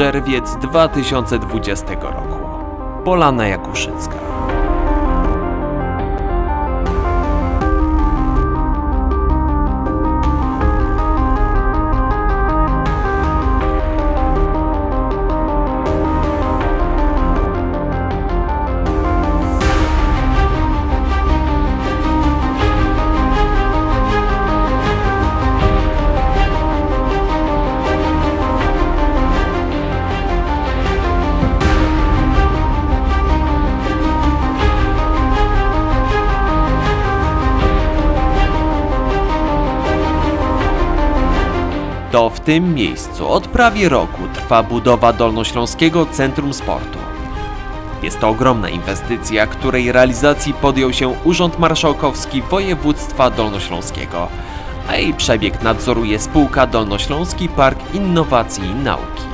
Czerwiec 2020 roku. Polana Jakuszycka. W tym miejscu od prawie roku trwa budowa Dolnośląskiego Centrum Sportu. Jest to ogromna inwestycja, której realizacji podjął się Urząd Marszałkowski Województwa Dolnośląskiego, a jej przebieg nadzoruje spółka Dolnośląski Park Innowacji i Nauki.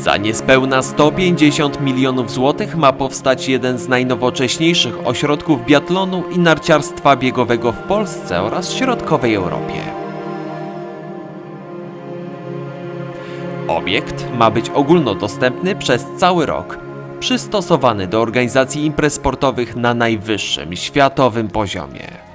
Za niespełna 150 milionów złotych ma powstać jeden z najnowocześniejszych ośrodków biatlonu i narciarstwa biegowego w Polsce oraz środkowej Europie. Obiekt ma być ogólnodostępny przez cały rok, przystosowany do organizacji imprez sportowych na najwyższym światowym poziomie.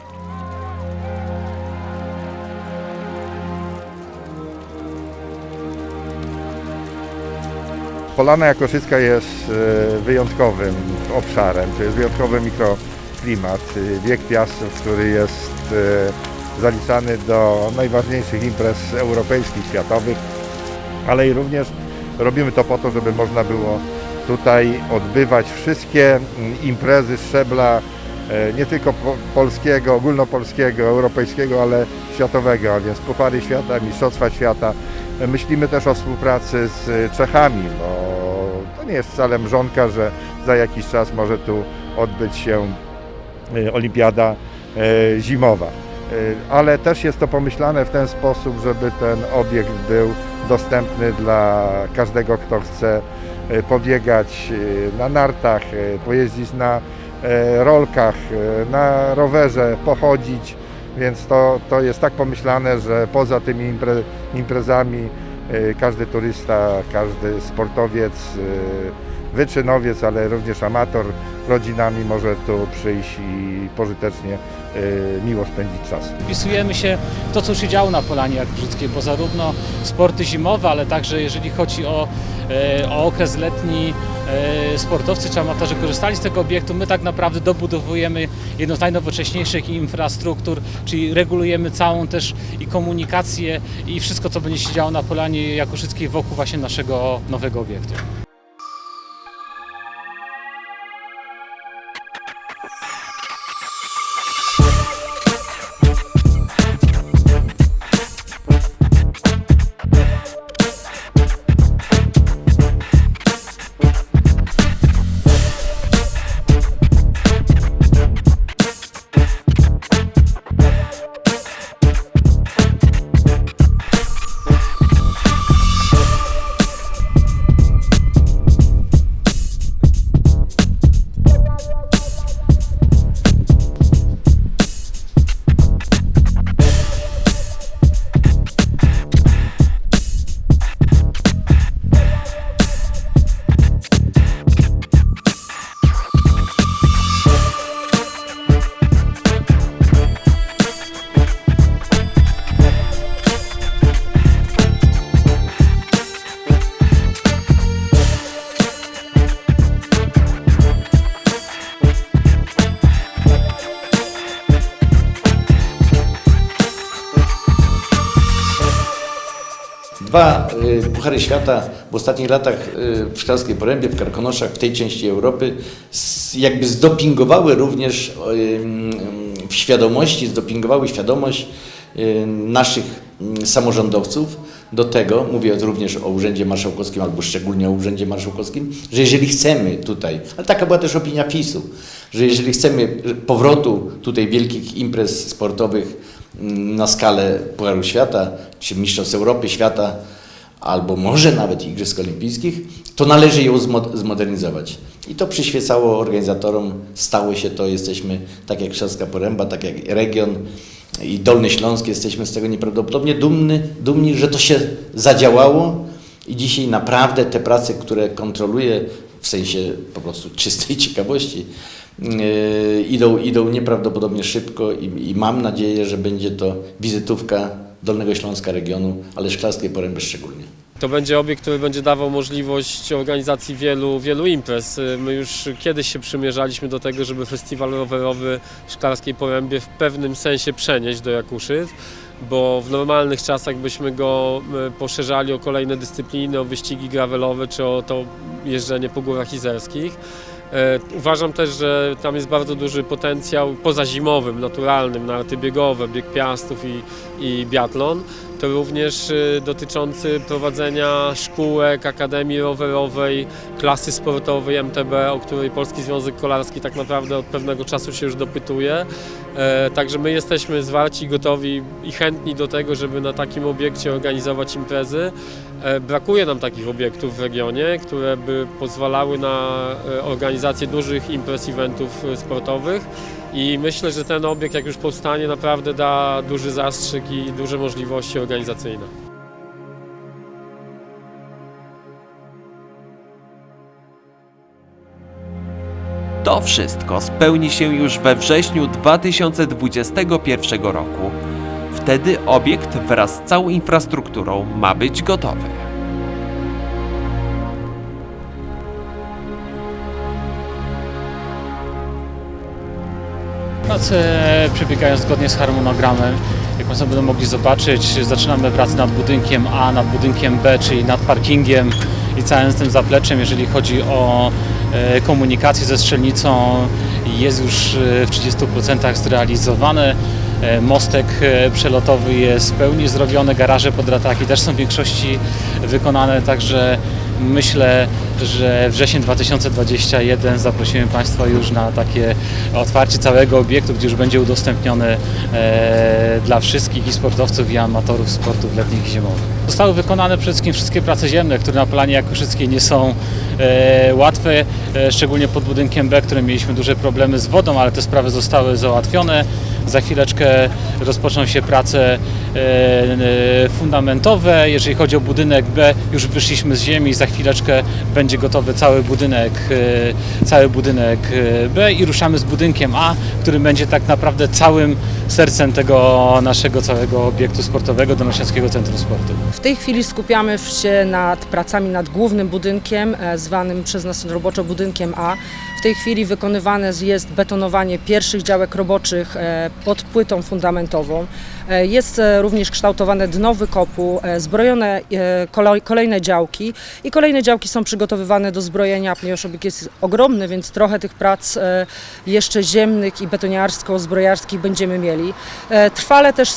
Polana Jakoszycka jest e, wyjątkowym obszarem, to jest wyjątkowy mikroklimat, bieg piastów, który jest e, zaliczany do najważniejszych imprez europejskich, światowych, ale i również robimy to po to, żeby można było tutaj odbywać wszystkie mm, imprezy szczebla nie tylko po- polskiego, ogólnopolskiego, europejskiego, ale światowego, a więc Puchary Świata, Mistrzostwa Świata. E, Myślimy też o współpracy z Czechami, bo to nie jest wcale mrzonka, że za jakiś czas może tu odbyć się e, olimpiada e, zimowa. E, Ale też jest to pomyślane w ten sposób, żeby ten obiekt był dostępny dla każdego, kto chce e, pobiegać e, na nartach, e, pojeździć na e, rolkach, e, na rowerze, pochodzić. Więc to, to jest tak pomyślane, że poza tymi impre, imprezami e, każdy turysta, każdy sportowiec, e, wyczynowiec, ale również amator rodzinami może tu przyjść i pożytecznie e, miło spędzić czas. Wpisujemy się w to, co się działo na Polanie Jakuszyckiej, bo zarówno sporty zimowe, ale także jeżeli chodzi o, e, o okres letni, e, sportowcy czy amatorzy korzystali z tego obiektu. My tak naprawdę dobudowujemy jedną z najnowocześniejszych infrastruktur, czyli regulujemy całą też i komunikację i wszystko, co będzie się działo na Polanie Jakuszyckiej wokół właśnie naszego nowego obiektu. Dwa y, Puchary Świata w ostatnich latach y, w Szklarskiej Porębie, w Karkonoszach, w tej części Europy jakby zdopingowały również y, w świadomości, zdopingowały świadomość naszych samorządowców do tego, mówię również o Urzędzie Marszałkowskim albo szczególnie o Urzędzie Marszałkowskim, że jeżeli chcemy tutaj, ale taka była też opinia PiSu, że jeżeli chcemy powrotu tutaj wielkich imprez sportowych na skalę Pucharu Świata, czy Mistrzostw Europy, Świata, albo może nawet Igrzysk Olimpijskich, to należy ją zmo- zmodernizować. I to przyświecało organizatorom, stało się to, jesteśmy tak jak Trzaska Poręba, tak jak region i Dolny Śląsk, jesteśmy z tego nieprawdopodobnie dumny, dumni, że to się zadziałało i dzisiaj naprawdę te prace, które kontroluję w sensie po prostu czystej ciekawości, idą, idą nieprawdopodobnie szybko i, i mam nadzieję, że będzie to wizytówka Dolnego Śląska regionu, ale Szklarskiej Poręby szczególnie. To będzie obiekt, który będzie dawał możliwość organizacji wielu, wielu imprez. My już kiedyś się przymierzaliśmy do tego, żeby festiwal rowerowy Szklarskiej Porębie w pewnym sensie przenieść do Jakuszyc, bo w normalnych czasach byśmy go e, poszerzali o kolejne dyscypliny, o wyścigi gravelowe czy o to jeżdżenie po górach izerskich. E, Uważam też, że tam jest bardzo duży potencjał pozazimowym, naturalnym, narty biegowe, bieg piastów i, i biatlon. To również y, dotyczący prowadzenia szkółek, akademii rowerowej, klasy sportowej MTB, o której Polski Związek Kolarski tak naprawdę od pewnego czasu się już dopytuje. E, Także my jesteśmy zwarci, gotowi i chętni do tego, żeby na takim obiekcie organizować imprezy. E, Brakuje nam takich obiektów w regionie, które by pozwalały na e, organizację dużych imprez, eventów sportowych. I myślę, że ten obiekt, jak już powstanie, naprawdę da duży zastrzyk i duże możliwości organizacyjne. To wszystko spełni się już we wrześniu 2021 roku. Wtedy obiekt wraz z całą infrastrukturą ma być gotowy. Prace przebiegają zgodnie z harmonogramem. Jak Państwo będą mogli zobaczyć, zaczynamy pracę nad budynkiem A, nad budynkiem B, czyli nad parkingiem i całym tym zapleczem, jeżeli chodzi o e, komunikację ze strzelnicą jest już e, w 30% zrealizowany. E, Mostek e, przelotowy jest w pełni zrobiony, garaże pod rataki też są w większości wykonane, także myślę, że wrzesień 2021 zaprosimy Państwa już na takie otwarcie całego obiektu, gdzie już będzie udostępniony e, dla wszystkich i sportowców i amatorów sportów letnich i zimowych. Zostały wykonane przede wszystkim wszystkie prace ziemne, które na planie Jakuszyckiej nie są e, łatwe, e, szczególnie pod budynkiem B, którym mieliśmy duże problemy z wodą, ale te sprawy zostały załatwione. Za chwileczkę rozpoczną się prace e, e, fundamentowe. Jeżeli chodzi o budynek B, już wyszliśmy z ziemi, za chwileczkę będzie gotowy cały budynek, e, cały budynek B i ruszamy z budynkiem A, który będzie tak naprawdę całym sercem tego naszego całego obiektu sportowego Dolnośląskiego Centrum Sportu. W tej chwili skupiamy się nad pracami nad głównym budynkiem, zwanym przez nas roboczo budynkiem A. W tej chwili wykonywane jest betonowanie pierwszych działek roboczych pod płytą fundamentową. E, Jest e, również kształtowane dno wykopu, e, zbrojone kolejne działki i kolejne działki są przygotowywane do zbrojenia, ponieważ obiekt jest ogromny, więc trochę tych prac jeszcze ziemnych i betoniarsko-zbrojarskich będziemy mieli. Trwale też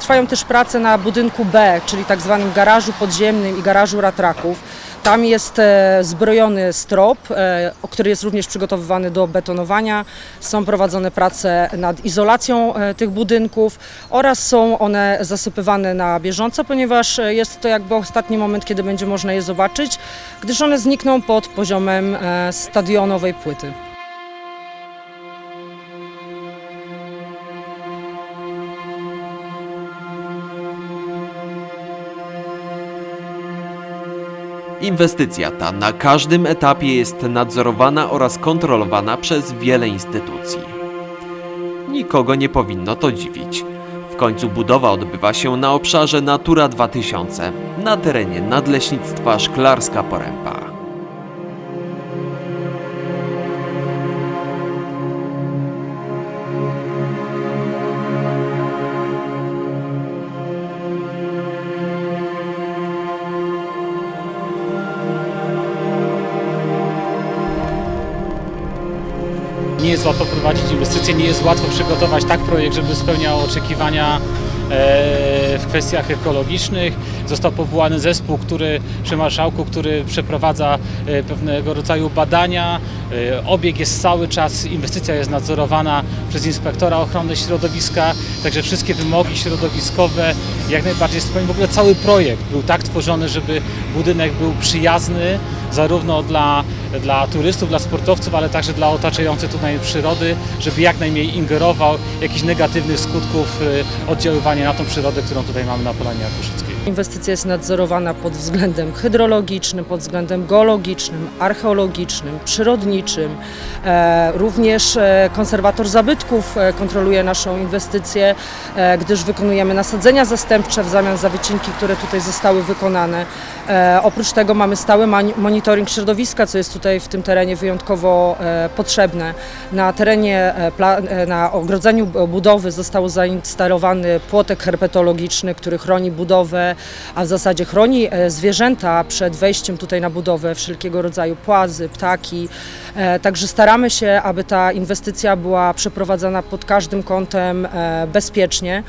trwają też prace na budynku B, czyli tak zwanym garażu podziemnym i garażu ratraków. Tam jest e, zbrojony strop, e, który jest również przygotowywany do betonowania. Są prowadzone prace nad izolacją e, tych budynków oraz są one zasypywane na bieżąco, ponieważ jest to jakby ostatni moment, kiedy będzie można je zobaczyć, gdyż one znikną pod poziomem stadionowej płyty. Inwestycja ta na każdym etapie jest nadzorowana oraz kontrolowana przez wiele instytucji. Nikogo nie powinno to dziwić. W końcu budowa odbywa się na obszarze Natura 2000, na terenie Nadleśnictwa Szklarska Poręba. Łatwo prowadzić inwestycje, nie jest łatwo przygotować tak projekt, żeby spełniał oczekiwania w kwestiach ekologicznych. Został powołany zespół, który przy marszałku, który przeprowadza e, pewnego rodzaju badania. E, Obieg jest cały czas, inwestycja jest nadzorowana przez inspektora ochrony środowiska, także wszystkie wymogi środowiskowe jak najbardziej spełnione. W ogóle cały projekt był tak tworzony, żeby budynek był przyjazny zarówno dla, dla turystów, dla sportowców, ale także dla otaczającej tutaj przyrody, żeby jak najmniej ingerował jakichś negatywnych skutków y, oddziaływania na tą przyrodę, którą tutaj mamy na Polanie Jakuszyckiej. Inwestycja jest nadzorowana pod względem hydrologicznym, pod względem geologicznym, archeologicznym, przyrodniczym. E, również e, konserwator zabytków e, kontroluje naszą inwestycję, gdyż wykonujemy nasadzenia zastępcze w zamian za wycinki, które tutaj zostały wykonane. Oprócz tego mamy stały monitoring środowiska, co jest tutaj w tym terenie wyjątkowo potrzebne. Na terenie, na ogrodzeniu budowy został zainstalowany płotek herpetologiczny, który chroni budowę, a w zasadzie chroni e, zwierzęta przed wejściem tutaj na budowę, wszelkiego rodzaju płazy, ptaki. E, Także staramy się, aby ta inwestycja była przeprowadzana pod każdym kątem e, bezpiecznie.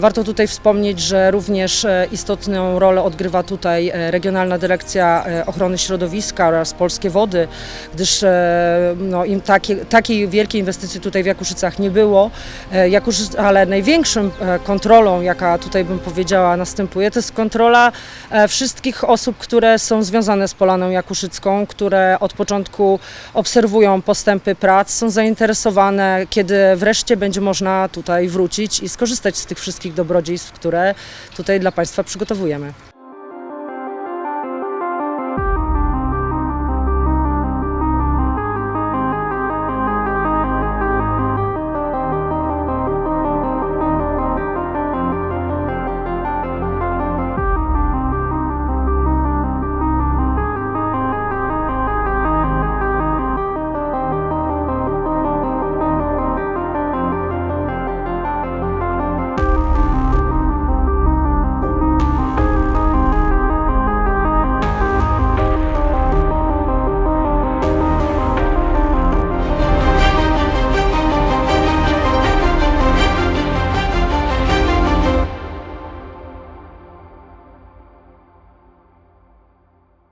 Warto tutaj wspomnieć, że również istotną rolę odgrywa tutaj Regionalna Dyrekcja Ochrony Środowiska oraz Polskie Wody, gdyż no, im takie, takiej wielkiej inwestycji tutaj w Jakuszycach nie było, Jakuszy, ale największą e, kontrolą, jaka tutaj bym powiedziała następuje, to jest kontrola e, wszystkich osób, które są związane z Polaną Jakuszycką, które od początku obserwują postępy prac, są zainteresowane, kiedy wreszcie będzie można tutaj wrócić i skorzystać z tych wszystkich dobrodziejstw, które tutaj dla Państwa przygotowujemy.